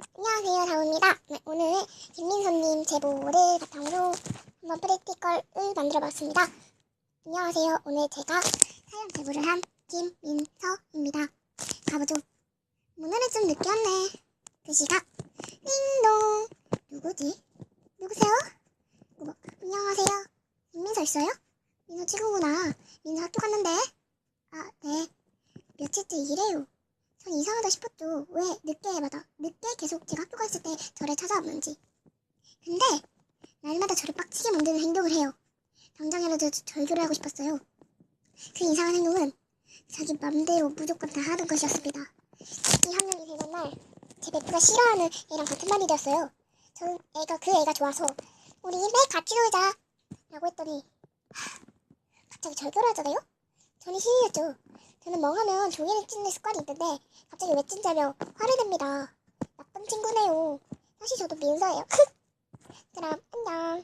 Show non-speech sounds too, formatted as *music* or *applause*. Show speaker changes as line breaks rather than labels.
안녕하세요, 다우입니다. 네, 오늘 김민선님 제보를 바탕으로 한번 프레티컬을 만들어봤습니다. 안녕하세요. 오늘 제가 사연 제보를 한 김민서입니다. 가보죠. 오늘은 좀 늦게 왔네. 그 시각. 띵동. 누구지? 누구세요? 어머, 안녕하세요. 김민서 있어요? 민서 친구구나. 민서 학교 갔는데. 아, 네. 며칠째 일해요. 전 이상하다 싶었죠. 왜 늦게 계속 제가 학교 갔을 때 저를 찾아오는지. 근데 날마다 저를 빡치게 만드는 행동을 해요. 당장이라도 저- 절교를 하고 싶었어요. 그 이상한 행동은 자기 맘대로 무조건 다 하는 것이었습니다. 이 학년이 되는 날, 제 베프가 싫어하는 애랑 같은 반이 되었어요. 저는 애가 그 애가 좋아서 우리 매일 같이 놀자 라고 했더니 하, 갑자기 절교를 하잖아요? 저는 신이었죠. 저는 멍하면 종이를 찢는 습관이 있는데 갑자기 왜 찐자며 화를 냅니다. 사실 저도 민서예요. *laughs* 그럼. 안녕.